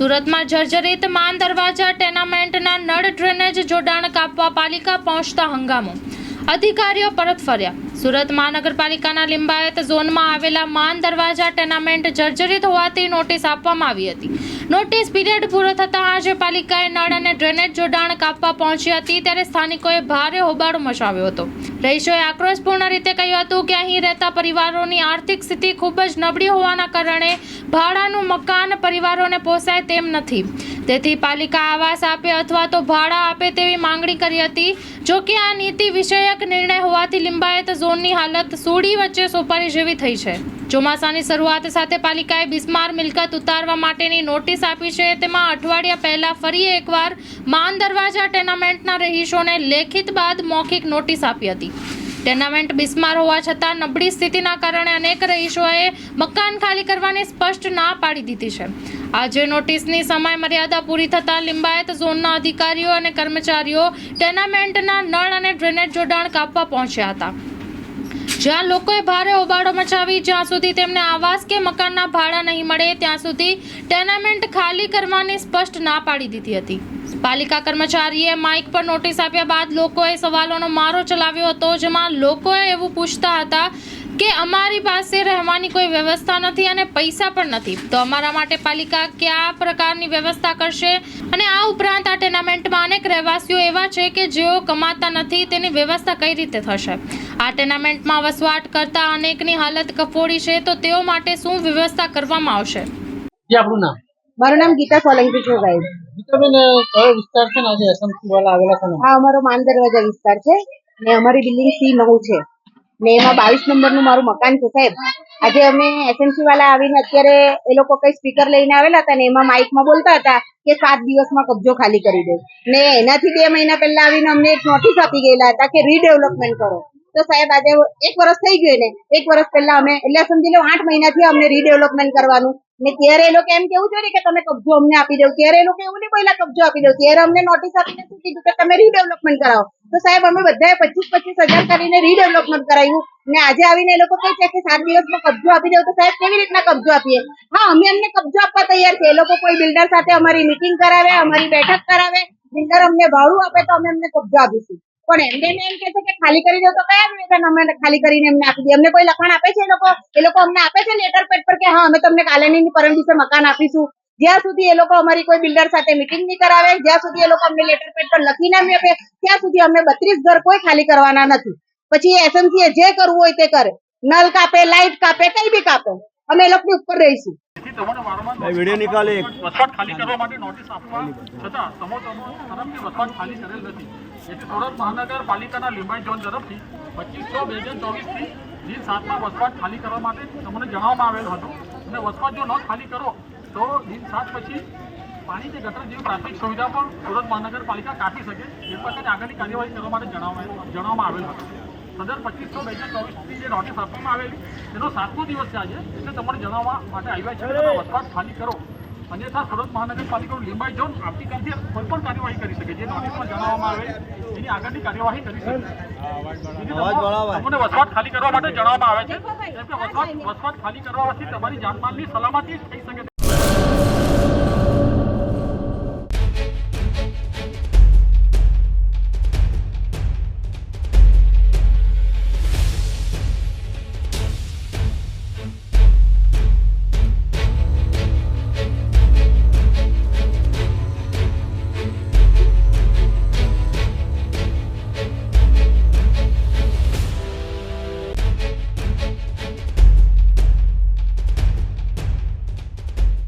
સુરતમાં જર્જરિત માન દરવાજા ટેનામેન્ટના નળ ડ્રેનેજ જોડાણ કાપવા પાલિકા પહોંચતા હંગામો. અધિકારીઓ પરત ફર્યા. સુરત મહાનગરપાલિકાના લિંબાયત ઝોનમાં આવેલા માન દરવાજા ટેનામેન્ટ જર્જરિત હોવાથી નોટિસ આપવામાં આવી હતી. નોટિસ પીરિયડ પૂરો થતાં આજે પાલિકાએ નળ અને ડ્રેનેજ જોડાણ કાપવા પહોંચી હતી ત્યારે સ્થાનિકોએ ભારે હોબાળો મચાવ્યો હતો. રહીશોએ આક્રોશપૂર્ણ રીતે કહ્યું હતું કે અહીં રહેતા પરિવારોની આર્થિક સ્થિતિ ખૂબ જ નબળી હોવાના કારણે ભાડાનું મકાન પરિવારોને પોસાય તેમ નથી. તેથી પાલિકા આવાસ આપે અથવા તો ભાડા આપે તેવી માંગણી કરી હતી. જો કે આ નીતિ વિષયક નિર્ણય હોવાથી લિંબાયત ઝોનની હાલત સોડી વચ્ચે સોપારી જેવી થઈ છે. ચોમાસાની શરૂઆત સાથે પાલિકાએ બિસ્માર મિલકત ઉતારવા માટેની નોટિસ આપી છે. તેમાં અઠવાડિયા પહેલા ફરી એકવાર માન દરવાજા ટેનામેન્ટના રહીશોને લેખિત બાદ મૌખિક નોટિસ આપી હતી. ટેનામેન્ટ બિસ્માર હોવા છતાં નબળી સ્થિતિના કારણે અનેક રહીશોએ મકાન ખાલી કરવાની સ્પષ્ટ ના પાડી દીધી છે. આજે નોટિસની સમય મર્યાદા પૂરી થતાં લિંબાયત ઝોનના અધિકારીઓ અને કર્મચારીઓ ટેનામેન્ટના નળ અને ડ્રેનેજ જોડાણ કાપવા પહોંચ્યા હતા. જ્યાં લોકોએ ભારે હોબાળો મચાવી, જ્યાં સુધી તેમને આવાસ કે મકાનના ભાડા નહીં મળે, ત્યાં સુધી ટેનામેન્ટ ખાલી કરવાની સ્પષ્ટ ના પાડી દીધી હતી. પાલિકા કર્મચારીએ માઇક પર નોટિસ આપ્યા બાદ લોકોએ સવાલોનો મારો ચલાવ્યો હતો, જેમાં લોકોએ એવું પૂછતા હતા કે અમારી પાસે રહેવાની કોઈ વ્યવસ્થા નથી અને પૈસા પણ નથી. તો અમારા માટે પાલિકા કયા પ્રકારની વ્યવસ્થા કરશે? અને આ ઉપરાંત આ ટેનામેન્ટમાં અનેક રહેવાસીઓ એવા છે કે જેઓ કમાતા નથી તેની વ્યવસ્થા કઈ રીતે થશે? આ ટેનામેન્ટમાં વસવાટ કરતા અનેકની હાલત કફોડી છે તો તેઓ માટે શું વ્યવસ્થા કરવામાં આવશે? જે આપણું નામ? મારું નામ ગીતા સોલંકી છે ભાઈ ગીતાબેન કયો વિસ્તાર છે ને આજે? એસએમસી વાળા આવેલા છે હા અમારો માન દરવાજા વિસ્તાર છે ને અમારી બિલ્ડિંગ સી નવ છે. ને એમાં બાવીસ નંબરનું મારું મકાન છે, સાહેબ. આજે અમે એસએમસી વાળા આવીને અત્યારે એ લોકો કઈ સ્પીકર લઈને આવેલા હતા ને એમાં માઇકમાં બોલતા હતા કે સાત દિવસમાં કબજો ખાલી કરી દે. ને એનાથી બે મહિના પહેલા આવીને અમને એક નોટિસ આપી ગયેલા હતા કે રીડેવલપમેન્ટ કરો. તો સાહેબ, આજે એક વર્ષ થઈ ગયું ને, એક વર્ષ પહેલા અમે, એટલે સમજી લો આઠ મહિનાથી અમને રીડેવલપમેન્ટ કરવાનું ને ત્યારે એ લોકો એમ કેવું જોઈએ કે તમે કબજો અમને આપી દો. ત્યારે એ લોકો એવું નહીં પહેલા કબજો આપી દો. ત્યારે અમને નોટિસ આપીને શું કીધું કે તમે રીડેવલપમેન્ટ કરાવો. તો સાહેબ, અમે બધાએ પચીસ પચીસ હજાર કરીને રીડેવલપમેન્ટ કરાવ્યું ને આજે આવીને એ લોકો કહે છે કે સાત દિવસમાં કબજો આપી દો તો સાહેબ કેવી રીતના કબજો આપીએ? હા, અમે એમને કબજો આપવા તૈયાર છે એ લોકો કોઈ બિલ્ડર સાથે અમારી મીટિંગ કરાવે, અમારી બેઠક કરાવે. બિલ્ડર અમને ભાડું આપે તો અમે એમને કબજો આપીશું. પણ એમને એમ કે છે કે ખાલી કરી દો તો કયા વેતન અમે ખાલી કરીને એમને આપી દઈએ? અમને કોઈ લખાણ આપે છે એ લોકો? એ લોકો અમને આપે છે લેટર પેડ પર કે હા, અમે તમને કાલે ની પરમ દિવસે મકાન આપીશું. જ્યાં સુધી એ લોકો અમારી કોઈ બિલ્ડર સાથે મિટિંગ નહીં કરાવે, જ્યાં સુધી એ લોકો અમને લેટર પેડ પર લખી ના આપે, ત્યાં સુધી અમે બત્રીસ ઘર કોઈ ખાલી કરવાના નથી. પછી એસએમસી જે કરવું હોય તે કરે. નલ કાપે લાઇટ કાપે, કઈ બી કાપે. અમે એ લોકોની ઉપર રહીશું. વીડિયો નિકાલે. વસવાટ ખાલી કરવા માટે નોટિસ આપવા. છતાં સમો સમો તરફથી વસવાટ ખાલી કરેલ નથી. એટલે સુરત મહાનગરપાલિકાના લિંબાયત ઝોન તરફથી પચીસો બે હજાર ચોવીસથી દિન સાતમાં વસવાટ ખાલી કરવા માટે તમને જણાવવામાં આવેલ હતું. અને વસવાટ જો ન ખાલી કરો તો દિન સાત પછી પાણી કે ગટર જેવી પ્રાથમિક સુવિધા પણ સુરત મહાનગરપાલિકા કાપી શકે. એ પ્રકારની આગળની કાર્યવાહી કરવા માટે જણાવવામાં આવેલ હતું. સદર પચીસો બે હજાર ચોવીસની જે નોટિસ આપવામાં આવેલી એનો સાતમો દિવસ છે આજે એટલે તમને જણાવવા માટે આવ્યા છે. કે વસવાટ ખાલી કરો. અન્યથા સુરત મહાનગરપાલિકાનું લિંબાઈ ઝોન આવતીકાલથી કોઈ પણ કાર્યવાહી કરી શકે જે નોટિસમાં જણાવવામાં આવે એની આગળની કાર્યવાહી કરી શકે. તમને વસવાટ ખાલી કરવા માટે જણાવવામાં આવે છે. કેમ કે વસવાટ વસવાટ ખાલી કરવાથી તમારી જાનમાલની સલામતી થઈ શકે